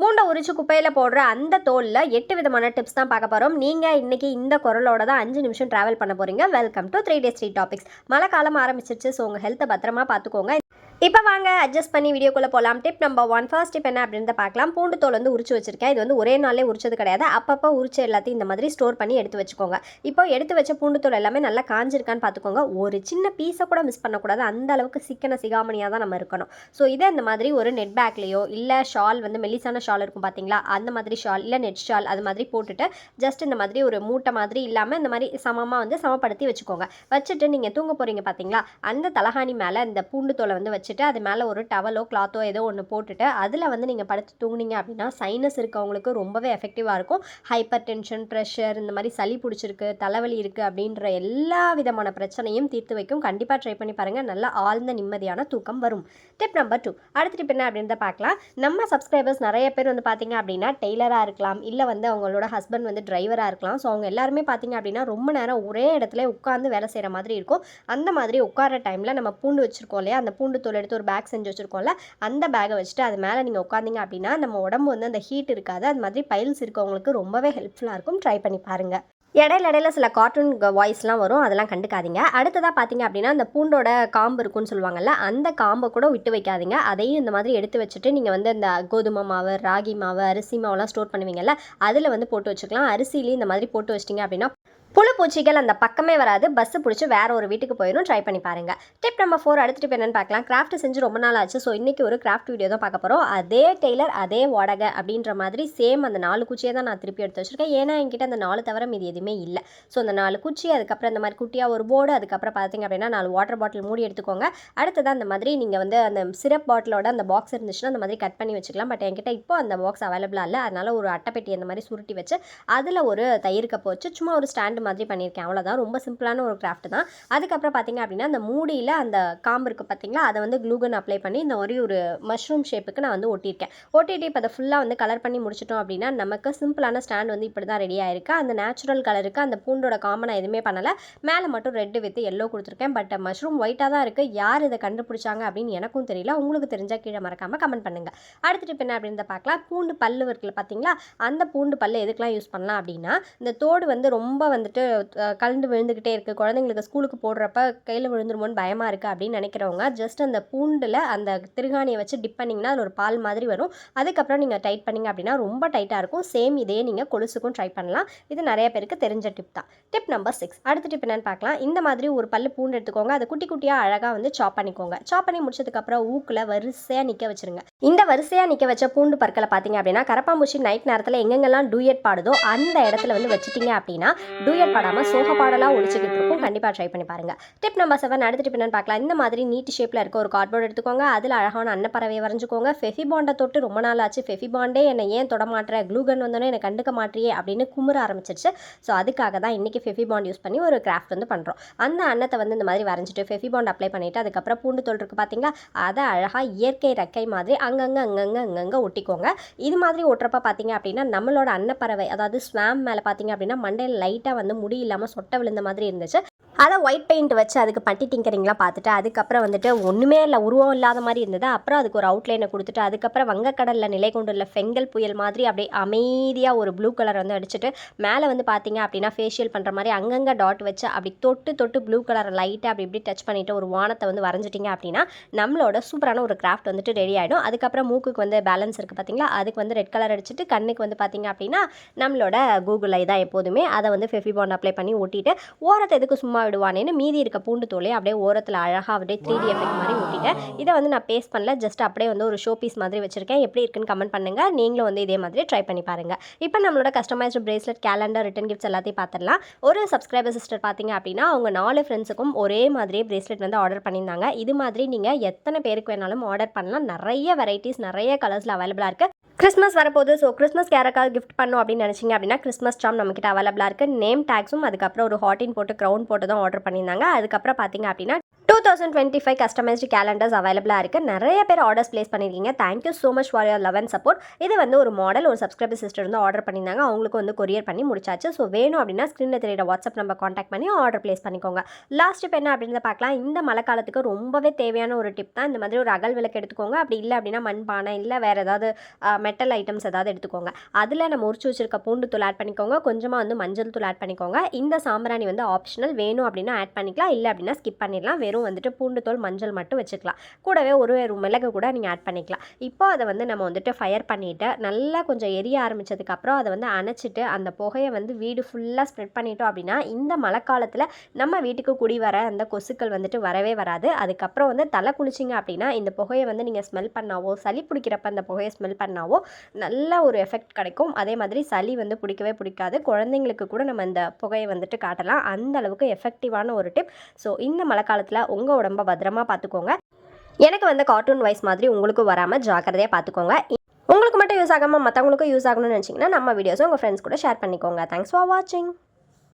மூண்டை உரிச்சு குப்பையில் போடுற அந்த தோலில் எட்டு விதமான டிப்ஸ் தான் பார்க்க போகிறோம் நீங்கள் இன்றைக்கி இந்த குரலோட தான் அஞ்சு நிமிஷம் ட்ராவல் பண்ண போகிறீங்க welcome to three days three topics மழை காலம் ஆரம்பிச்சிருச்சு ஸோ உங்கள் ஹெல்த்தை பத்திரமா பார்த்துக்கோங்க. இப்போ வாங்க அட்ஜஸ்ட் பண்ணி வீடியோக்குள்ளே போகலாம் tip number one first tip என்ன அப்படின்றத பார்க்கலாம். பூண்டு தோல் வந்து உரிச்சு வச்சிருக்கேன். இது வந்து ஒரே நாளே உரிச்சது கிடையாது. அப்பப்போ உரிச்ச எல்லாத்தையும் இந்த மாதிரி ஸ்டோர் பண்ணி எடுத்து வச்சுக்கோங்க. இப்போ எடுத்து வச்ச பூண்டு தோல் எல்லாமே நல்லா காஞ்சிருக்கான்னு பார்த்துக்கோங்க. ஒரு சின்ன பீஸை கூட மிஸ் பண்ணக்கூடாது. அந்த அளவுக்கு சிக்கன சிகாமணியாக தான் நம்ம இருக்கணும். ஸோ இதே இந்த மாதிரி ஒரு நெட் பேக்லேயோ இல்லை ஷால் வந்து மெல்லிசான ஷால் இருக்கும் பார்த்தீங்களா? அந்த மாதிரி ஷால் இல்லை நெட் ஷால் அது மாதிரி போட்டுட்டு ஜஸ்ட் இந்த மாதிரி ஒரு மூட்டை மாதிரி இல்லாமல் இந்த மாதிரி சமமாக வந்து சமப்படுத்தி வச்சுக்கோங்க. வச்சுட்டு நீங்கள் தூங்க போகிறீங்க பார்த்தீங்களா? அந்த தலகாணி மேலே இந்த பூண்டு தோலை வந்து வச்சு வச்சுட்டு அது மேலே ஒரு டவலோ கிளாத்தோ ஏதோ ஒன்று போட்டுட்டு அதில் வந்து நீங்கள் படுத்து தூங்குனீங்க அப்படின்னா சைனஸ் இருக்கவங்களுக்கு ரொம்பவே எஃபெக்டிவாக இருக்கும். ஹைப்பர் டென்ஷன் ப்ரெஷர் இந்த மாதிரி சளி பிடிச்சிருக்கு தலைவலி இருக்குது அப்படின்ற எல்லா விதமான பிரச்சனையும் தீர்த்து வைக்கும். கண்டிப்பாக ட்ரை பண்ணி பாருங்கள் நல்லா ஆழ்ந்த நிம்மதியான தூக்கம் வரும். டிப் நம்பர் டூ அடுத்த டிப் என்ன அப்படின்றத பார்க்கலாம். நம்ம சப்ஸ்கிரைபர்ஸ் நிறைய பேர் வந்து பார்த்தீங்க அப்படின்னா டெய்லராக இருக்கலாம். இல்லை வந்து அவங்களோட ஹஸ்பண்ட் வந்து டிரைவராக இருக்கலாம். ஸோ அவங்க எல்லாருமே பார்த்தீங்க அப்படின்னா ரொம்ப நேரம் ஒரே இடத்துல உட்காந்து வேலை செய்கிற மாதிரி இருக்கும். அந்த மாதிரி உட்கார டைமில் நம்ம பூண்டு வச்சுருக்கோம் இல்லையா? அந்த பூண்டு தோல் எடுத்து ஒரு பேக் செஞ்சு வச்சுருக்கோம்ல அந்த பேக்கை வச்சுட்டு அது மேலே நீங்கள் உட்காந்தீங்க அப்படின்னா நம்ம உடம்பு வந்து அந்த ஹீட் இருக்காது. அது மாதிரி பைல்ஸ் இருக்கவங்களுக்கு ரொம்பவே ஹெல்ப்ஃபுல்லாக இருக்கும். ட்ரை பண்ணி பாருங்கள் இடையில இடையில சில கார்ட்டூன் வாய்ஸ்லாம் வரும். அதெல்லாம் கண்டுக்காதீங்க. அடுத்ததாக பார்த்தீங்க அப்படின்னா அந்த பூண்டோட காம்பு இருக்குன்னு சொல்லுவாங்கல்ல அந்த காம்பை கூட விட்டு வைக்காதீங்க. அதையும் இந்த மாதிரி எடுத்து வச்சுட்டு நீங்கள் வந்து இந்த கோதுமை மாவு ராகி மாவு அரிசி மாவுலாம் ஸ்டோர் பண்ணுவீங்கல்ல அதில் வந்து போட்டு வச்சுக்கலாம். அரிசிலையும் இந்த மாதிரி போட்டு வச்சிட்டிங்க அப்படின்னா புழு பூச்சிகள் அந்த பக்கமே வராது. பஸ்ஸு பிடிச்சி வேற ஒரு வீட்டுக்கு போயிடும் ட்ரை பண்ணி பாருங்க. டிப் நம்பர் ஃபோர் அடுத்த டிப் என்னன்னு பார்க்கலாம். கிராஃப்ட் செஞ்சு ரொம்ப நாள் ஆச்சு. ஸோ இன்னைக்கு ஒரு கிராஃப்ட் வீடியோ தான் பார்க்க போகிறோம் அதே டெய்லர் அதே வடகை அப்படின்ற மாதிரி சேம் அந்த நாலு குச்சியை தான் நான் திருப்பி எடுத்து வச்சிருக்கேன். ஏன்னா என்கிட்ட அந்த நாலு தவிர மீதி எதுவுமே இல்லை. ஸோ அந்த நாலு குச்சி அதுக்கப்புறம் இந்த மாதிரி குட்டியாக ஒரு போர்டு அதுக்கப்புறம் பார்த்தீங்க அப்படின்னா நாலு வாட்டர் பாட்டில் மூடி எடுத்துக்கோங்க. அடுத்ததான் அந்த மாதிரி நீங்கள் வந்து அந்த சிரப் பாட்டிலோட அந்த பாக்ஸ் இருந்துச்சுன்னா அந்த மாதிரி கட் பண்ணி வச்சுக்கலாம். பட் என்கிட்ட இப்போ அந்த பாக்ஸ் அவைலபிளாக இல்லை. அதனால ஒரு அட்டைப்பெட்டி அந்த மாதிரி சுருட்டி வச்சு அதில் ஒரு தயிர் கப்பை வச்சு சும்மா ஒரு ஸ்டாண்டு மாதிரி பண்ணியிருக்கேன். அவ்வளோதான் ரொம்ப சிம்பிளான ஒரு கிராஃப்ட் தான். அதுக்கப்புறம் பார்த்தீங்க அப்படின்னா அந்த மூடியில் அந்த காம்பு இருக்குது பார்த்தீங்களா அதை வந்து க்ளூகன் அப்ளை பண்ணி இந்த ஒரே ஒரு மஷ்ரூம் ஷேப்புக்கு நான் வந்து ஒட்டியிருக்கேன். ஒட்டிட்டு இப்போ அதை ஃபுல்லாக வந்து கலர் பண்ணி முடிச்சிட்டோம் அப்படின்னா நமக்கு சிம்பிளான ஸ்டாண்ட் வந்து இப்படி தான் ரெடி ஆயிருக்கு. அந்த நேச்சுரல் கலருக்கு அந்த பூண்டோட காமனாக நான் எதுவுமே பண்ணலை. மேலே மட்டும் ரெட்டு வித்து எல்லோ கொடுத்துருக்கேன். பட் மஷ்ரூம் ஒயிட்டாக தான் இருக்குது யார் இதை கண்டுபிடிச்சாங்க அப்படின்னு எனக்கும் தெரியல. உங்களுக்கு தெரிஞ்சால் கீழே மறக்காமல் கமெண்ட் பண்ணுங்கள் அடுத்துட்டு இப்போ என்ன அப்படின்னு பார்க்கலாம். பூண்டு பல்லு இருக்குல்ல பார்த்தீங்களா அந்த பூண்டு பல்லு எதுக்கெலாம் யூஸ் பண்ணலாம் அப்படின்னா இந்த தோடு வந்து ரொம்ப வந்துட்டு அஹ், கலந்து விழுந்துக்கிட்டே இருக்குது குழந்தைங்களுக்கு ஸ்கூலுக்கு போடுறப்ப கையில் விழுந்துருமோன்னு பயமாக இருக்குது அப்படின்னு நினைக்கிறவங்க ஜஸ்ட் அந்த பூண்டில் அந்த திருகாணியை வச்சு டிப் பண்ணிங்கன்னா அது ஒரு பால் மாதிரி வரும். அதுக்கப்புறம் நீங்கள் டைட் பண்ணிங்க அப்படின்னா ரொம்ப டைட்டாக இருக்கும். சேம் இதே நீங்கள் கொலுசுக்கும் ட்ரை பண்ணலாம். இது நிறைய பேருக்கு தெரிஞ்ச டிப் தான். டிப் நம்பர் சிக்ஸ் அடுத்த டிப் என்னன்னு பார்க்கலாம். இந்த மாதிரி ஒரு பல்லு பூண்டு எடுத்துக்கோங்க. அதை குட்டி குட்டியாக அழகாக வந்து சாப் பண்ணிக்கோங்க. சாப் பண்ணி முடிச்சதுக்கப்புறம் ஊக்கில் வரிசையாக நிற்க வச்சிருங்க. இந்த வரிசையாக நிற்க வச்ச பூண்டு பற்களை பார்த்தீங்க அப்படின்னா கரப்பாம்பூச்சி நைட் நேரத்தில் எங்கெங்கெல்லாம் டூயட் பாடுதோ அந்த இடத்துல வந்து வச்சுட்டிங்க அப்படின்னா டூயட் படாமல் சோக பாடலாக ஒழிச்சிக்கிட்டு இருக்கும். கண்டிப்பாக ட்ரை பண்ணி பாருங்க. டிப் நம்பர் செவன் அடுத்த டிப் என்னென்னு பார்க்கலாம். இந்த மாதிரி நீட் ஷேப்பில் இருக்க ஒரு கார்ட்போர்ட் எடுத்துக்கோங்க. அதில் அழகான அன்னப்பறவையை வரைஞ்சிக்கோங்க. ஃபெஃபி பாண்டை தொட்டு ரொம்ப நாள் ஆச்சு. ஃபெஃபி பாண்டே என்னை ஏன் தொடமாட்டுற க்ளூகன் வந்தோடனே என்னை கண்டுக்க மாட்டியே அப்படின்னு குமுற ஆரம்பிச்சிருச்சு. ஸோ அதுக்காக தான் இன்றைக்கி ஃபெஃபி பாண்ட் யூஸ் பண்ணி ஒரு கிராஃப்ட் வந்து பண்ணுறோம் அந்த அன்னத்தை வந்து இந்த மாதிரி வரைஞ்சிட்டு ஃபெஃபி பாண்ட் அப்ளை பண்ணிவிட்டு அதுக்கப்புறம் பூண்டு தோல் இருக்குது பார்த்தீங்களா அதை அழகாக இயற்கை ரெக்கை மாதிரி அங்கங்கே அங்கங்கே அங்கங்கே ஒட்டிக்கோங்க. இது மாதிரி ஒட்டுறப்ப பார்த்தீங்க அப்படின்னா நம்மளோட அன்னப்பறவை அதாவது ஸ்வாம் மேலே பார்த்தீங்க அப்படின்னா மண்டையில் லைட்டாக வந்து முடி இல்லாமல் சொட்டை விழுந்த மாதிரி இருந்துச்சு. அதை ஒயிட் பெயிண்ட் வச்சு அதுக்கு பட்டி டிங்கரிங்லாம் பார்த்துட்டு அதுக்கப்புறம் வந்துட்டு ஒன்றுமே இல்லை உருவம் இல்லாத மாதிரி இருந்தது. அப்புறம் அதுக்கு ஒரு அவுட்லைனை கொடுத்துட்டு அதுக்கப்புறம் வங்கக்கடலில் நிலை கொண்டுள்ள ஃபெங்கல் புயல் மாதிரி அப்படியே அமைதியாக ஒரு ப்ளூ கலர் வந்து அடிச்சுட்டு மேலே வந்து பார்த்தீங்க அப்படின்னா ஃபேஷியல் பண்ணுற மாதிரி அங்கங்கே டாட் வச்சு அப்படி தொட்டு தொட்டு ப்ளூ கலர் லைட்டாக அப்படி இப்படி டச் பண்ணிவிட்டு ஒரு வானத்தை வந்து வரைஞ்சிட்டிங்க அப்படின்னா நம்மளோட சூப்பரான ஒரு கிராஃப்ட் வந்துட்டு ரெடி ஆகிடும் அதுக்கப்புறம் மூக்குக்கு வந்து பேலன்ஸ் இருக்குது பார்த்தீங்களா? அதுக்கு வந்து ரெட் கலர் அடிச்சுட்டு கண்ணுக்கு வந்து பார்த்தீங்க அப்படின்னா நம்மளோட கூகுள் ஐ தான் எப்போதுமே. அதை வந்து ஃபெஃபி பாண்ட் அப்ளை பண்ணி ஒட்டிட்டு ஓரத்தை எதுக்கு சும்மா விடுவானேன்னு மீதி இருக்க பூண்டு தோலை அப்படியே ஓரத்தில் அழகாக அப்படியே த்ரீ டி எஃபெக்ட் மாதிரி ஒட்டிட்டேன் இதை வந்து நான் பேஸ்ட் பண்ணல ஜஸ்ட் அப்படியே வந்து ஒரு ஷோ பீஸ் மாதிரி வச்சிருக்கேன். எப்படி இருக்குன்னு கமெண்ட் பண்ணுங்கள் நீங்களும் வந்து இதே மாதிரி ட்ரை பண்ணி பாருங்கள் இப்போ நம்மளோட customised bracelet calendar return gifts எல்லாத்தையும் பார்த்துடலாம். ஒரு சப்ஸ்கிரைபர் சிஸ்டர் பார்த்தீங்க அப்படின்னா அவங்க நாலு ஃப்ரெண்ட்ஸுக்கும் ஒரே மாதிரியே பிரேஸ்லெட் வந்து ஆர்டர் பண்ணியிருந்தாங்க. இது மாதிரி நீங்கள் எத்தனை பேருக்கு வேணாலும் ஆர்டர் பண்ணலாம். நிறைய வெரைட்டிஸ் நிறைய கலர்ஸில் அவைலபிளாக இருக்குது கிறிஸ்மஸ் வரப்போது ஸோ கிறிஸ்மஸ் யாருக்காவது கிஃப்ட் பண்ணோம் அப்படின்னு நினச்சிங்க அப்படின்னா கிறிஸ்மஸ் சாம் நம்மக்கிட்ட அவைலபிளாக இருக்குது நேம் டேக்ஸும் அதுக்கப்புறம் ஒரு ஹாட்டின் போட்டு க்ரௌன் போட்டு தான் ஆர்டர் பண்ணியிருந்தாங்க. அதுக்கப்புறம் பார்த்தீங்க அப்படின்னா two thousand twenty five customised calendars அவைலபிளாக இருக்குது நிறைய பேர் ஆர்டர்ஸ் ப்ளேஸ் பண்ணியிருக்கீங்க thank you so much for your love and support இது வந்து ஒரு மாடல் ஒரு சப்ஸ்கிரைபர் சிஸ்டர் வந்து ஆர்டர் பண்ணியிருந்தாங்க. அவங்களுக்கு வந்து கொரியர் பண்ணி முடிச்சாச்சு. ஸோ வேணும் அப்படின்னா ஸ்க்ரீனில் தெரியுற வாட்ஸ்அப் நம்பர் காண்டாக்ட் பண்ணி ஆர்டர் ப்ளேஸ் பண்ணிக்கோங்க. லாஸ்ட் இப்போ என்ன அப்படின்னு பார்க்கலாம். இந்த மழை காலத்துக்கு ரொம்பவே தேவையான ஒரு டிப் தான். இந்த மாதிரி ஒரு அகல் விளக்கு எடுத்துக்கோங்க. அப்படி இல்லை அப்படின்னா மண்பானை இல்லை வேறு ஏதாவது மெட்டல் ஐட்டம்ஸ் ஏதாவது எடுத்துக்கோங்க. அதில் நம்ம உரிச்சு வச்சிருக்க பூண்டு தூள் ஆட் பண்ணிக்கோங்க. கொஞ்சமாக வந்து மஞ்சள் தூள் ஆட் பண்ணிக்கோங்க. இந்த சாம்பிராணி வந்து ஆப்ஷனல் வேணும் அப்படின்னா ஆட் பண்ணிக்கலாம். இல்லை அப்படின்னா ஸ்கிப் பண்ணிடலாம். வெறும் வந்துட்டு பூண்டு தோல் மஞ்சள் மட்டும் வச்சுக்கலாம். கூடவே ஒரு ஒரு மிளகு கூட நீங்கள் ஆட் பண்ணிக்கலாம். இப்போ அதை வந்து நம்ம வந்துட்டு ஃபயர் பண்ணிவிட்டு நல்லா கொஞ்சம் எரிய ஆரம்பித்ததுக்கப்புறம் அதை வந்து அணைச்சிட்டு அந்த புகையை வந்து வீடு ஃபுல்லாக ஸ்ப்ரெட் பண்ணிட்டோம் அப்படின்னா இந்த மழை காலத்தில் நம்ம வீட்டுக்கு குடி வர அந்த கொசுக்கள் வந்துட்டு வரவே வராது. அதுக்கப்புறம் வந்து தலை குளிச்சிங்க அப்படின்னா இந்த புகையை வந்து நீங்கள் ஸ்மெல் பண்ணாவோ சளி பிடிக்கிறப்ப அந்த புகையை ஸ்மெல் பண்ணாவோ நல்ல ஒரு எஃபெக்ட் கிடைக்கும். அதே மாதிரி சளி வந்து பிடிக்கவே பிடிக்காது. குழந்தைங்களுக்கு கூட நம்ம இந்த புகையை வந்துட்டு காட்டலாம். அந்த அளவுக்கு எஃபெக்டிவான ஒரு டிப் ஸோ இந்த மழை காலத்தில் உங்கள் உடம்ப பத்திரமா பார்த்துக்கோங்க எனக்கு வந்து கார்ட்டூன் வாய்ஸ் மாதிரி உங்களுக்கும் வராமல் ஜாக்கிரதையாக பார்த்துக்கோங்க உங்களுக்கு மட்டும் யூஸ் ஆகாமல் மற்றவங்களுக்கும் யூஸ் ஆகணும்னு நினச்சிங்கன்னா நம்ம வீடியோஸும் உங்கள் ஃப்ரெண்ட்ஸ் கூட ஷேர் பண்ணிக்கோங்க. தேங்க்ஸ் ஃபார் வாட்சிங்